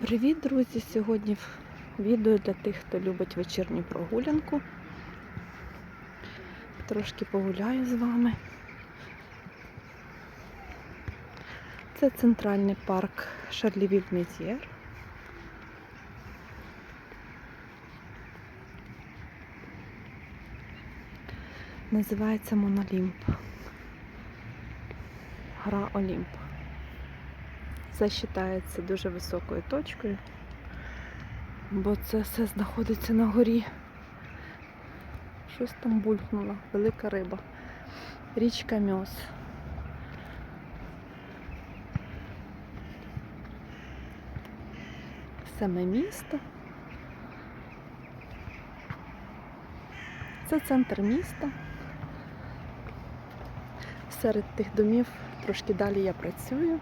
Привіт, друзі! Сьогодні відео для тих, хто любить вечірню прогулянку. Трошки погуляю з вами. Це центральний парк Шарлівіль Мізєр. Називається Монолімп. Гра Олімп. Це вважається дуже високою точкою, бо це все знаходиться на горі. Щось там булькнуло, велика риба. Річка Мьос. Саме місто. Це центр міста. Серед тих домів трошки далі я працюю.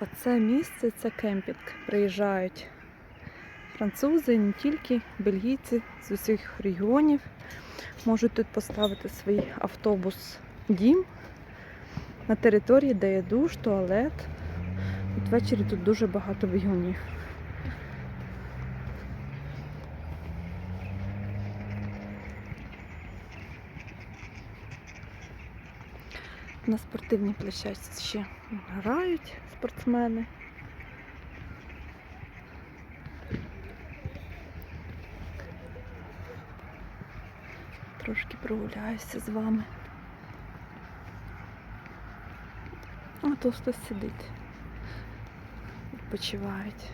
Оце місце це кемпінг. Приїжджають французи, не тільки бельгійці з усіх регіонів. Можуть тут поставити свій автобус дім на території, де є душ, туалет. От ввечері тут дуже багато бігунів. На спортивній площадці ще грають спортсмени. Трошки прогуляюся з вами. А тут хтось сидить. Відпочивають.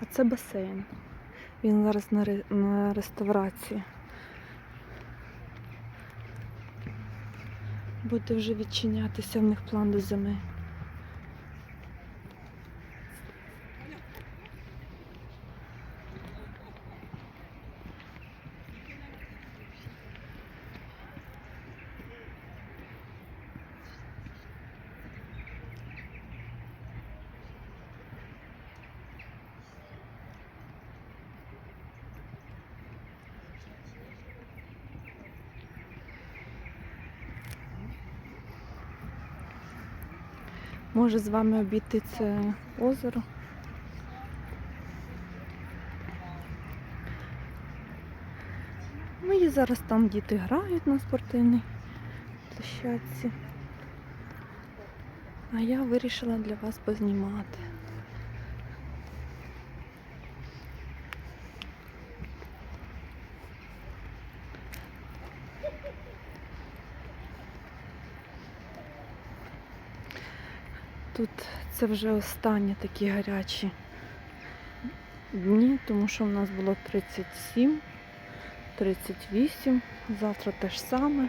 А це басейн. Він зараз на, ре- на реставрації. Буде вже відчинятися в них план до зими. Може з вами обійти це озеро. Ну і зараз там діти грають на спортивній площадці. А я вирішила для вас познімати. Тут це вже останні такі гарячі дні, тому що в нас було 37, 38, завтра те ж саме.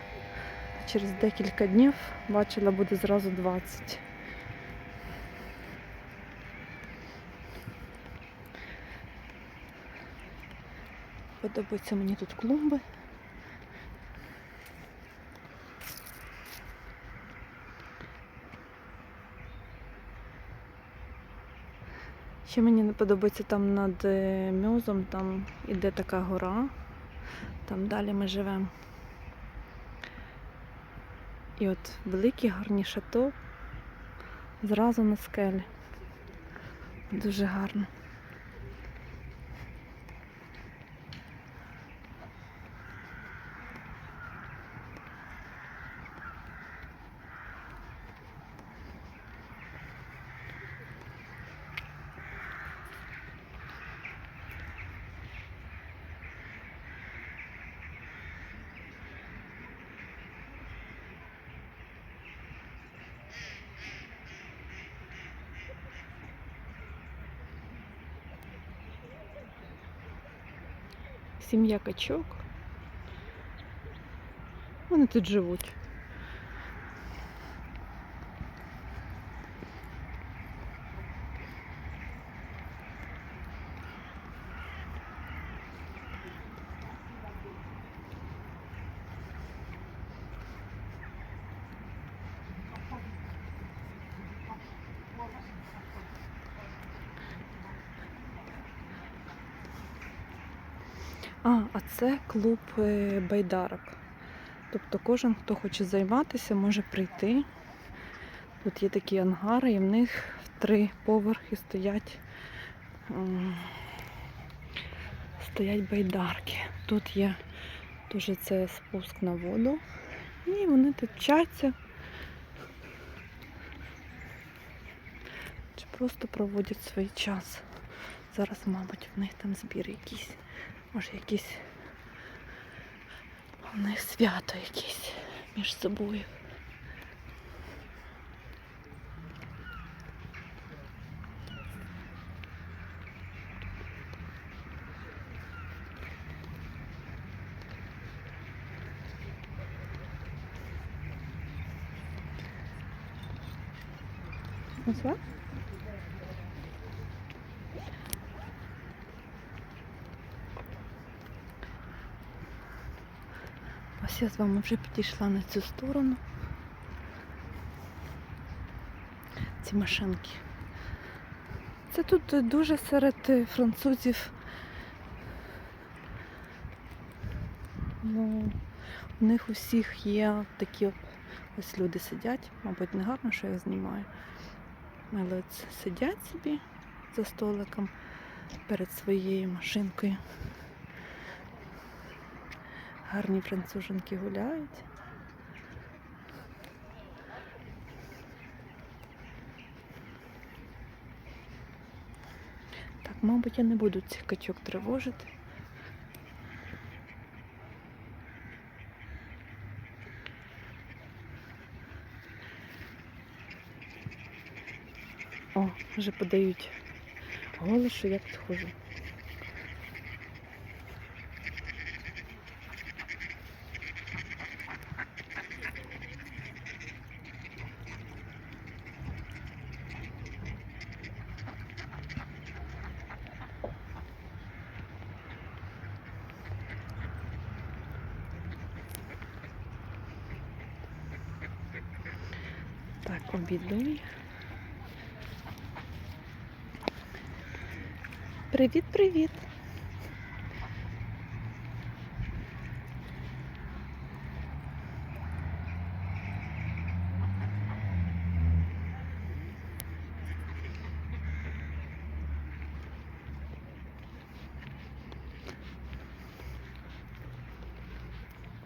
Через декілька днів бачила буде зразу 20. Подобаються мені тут клумби. Ще мені не подобається там над мюзом, Мьозом, там іде така гора, там далі ми живемо. І от великі гарні шато зразу на скелі. Дуже гарно. Сім'я качок. Вони тут живуть. А, а це клуб е, байдарок. Тобто кожен, хто хоче займатися, може прийти. Тут є такі ангари, і в них в три поверхи стоять, стоять байдарки. Тут є дуже це спуск на воду. І вони тут вчаться. Чи просто проводять свій час. Зараз, мабуть, в них там збір якийсь. Може якісь у них свято якесь між собою. Bonsoir. Ось я з вами вже підійшла на цю сторону. Ці машинки. Це тут дуже серед французів. Ну, у них усіх є такі ось люди сидять. Мабуть, не гарно, що я знімаю. Але от сидять собі за столиком перед своєю машинкою. Гарні француженки гуляють. Так, мабуть, я не буду цих качок тривожити. О, вже подають голос, що я тут обідуй. Привіт, привіт.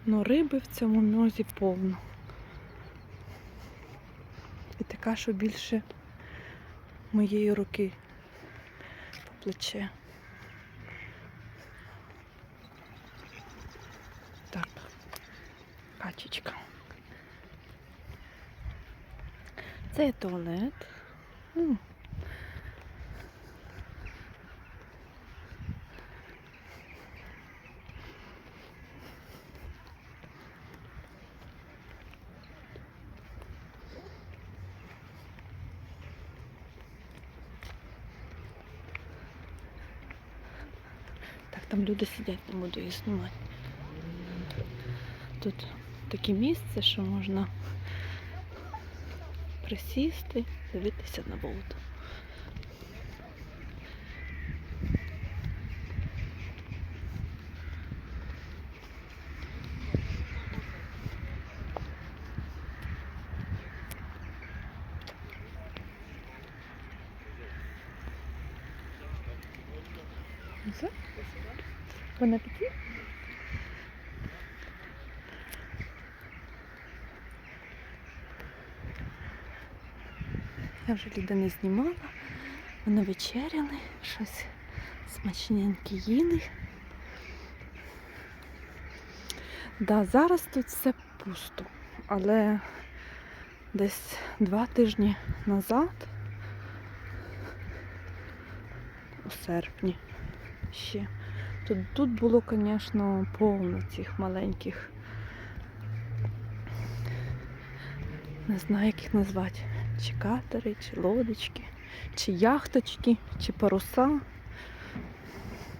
Ну, риби в цьому нозі повно. Така, що більше моєї руки по плече. Так, качечка. Це є туалет. Там люди сидять, не буду їх знімати. Тут таке місце, що можна присісти, дивитися на воду. Все? Бон апетит? Я вже люди не знімала. Вони вечеряли, щось смачненьке їли. Да, зараз тут все пусто, але десь два тижні назад, у серпні, ще Тут, тут було, звісно, повно цих маленьких. Не знаю, як їх назвати. Чи катери, чи лодочки, чи яхточки, чи паруса.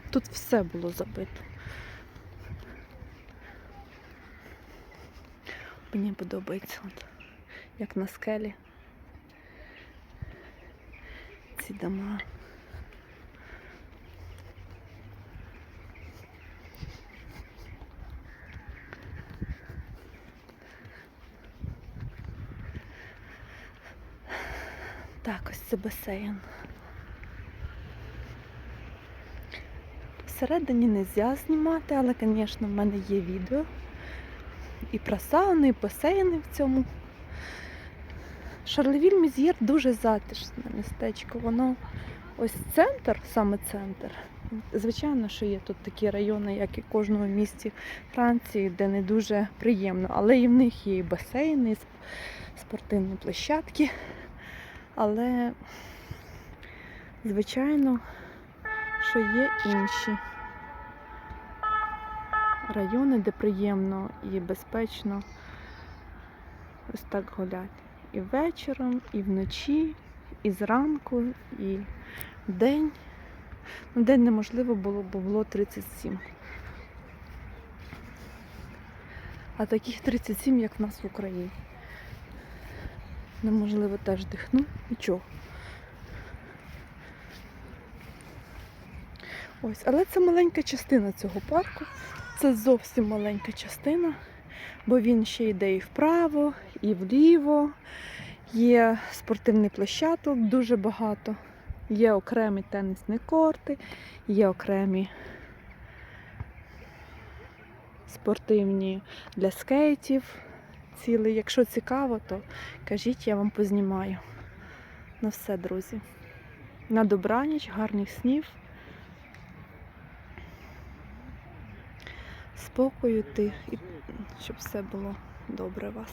Тут все було забито. Мені подобається, от, як на скелі. Ці дома. Так, ось це басейн. Всередині не можна знімати, але, звісно, в мене є відео. І про сауни, і басейни в цьому. Шарлевіль Міз'єр дуже затишне містечко. Воно ось центр, саме центр. Звичайно, що є тут такі райони, як і в кожному місті Франції, де не дуже приємно. Але і в них є і басейни, і спортивні площадки. Але, звичайно, що є інші райони, де приємно і безпечно ось так гуляти. І вечором, і вночі, і зранку, і вдень. Ну, день неможливо було, бо було 37. А таких 37, як в нас в Україні. Неможливо теж дихнути, нічого. Ось, але це маленька частина цього парку. Це зовсім маленька частина, бо він ще йде і вправо, і вліво. Є спортивний площадок дуже багато. Є окремі тенісні корти, є окремі спортивні для скейтів. Цілий. Якщо цікаво, то кажіть, я вам познімаю. На все, друзі. На добраніч, гарних снів. Спокою ти, і щоб все було добре у вас.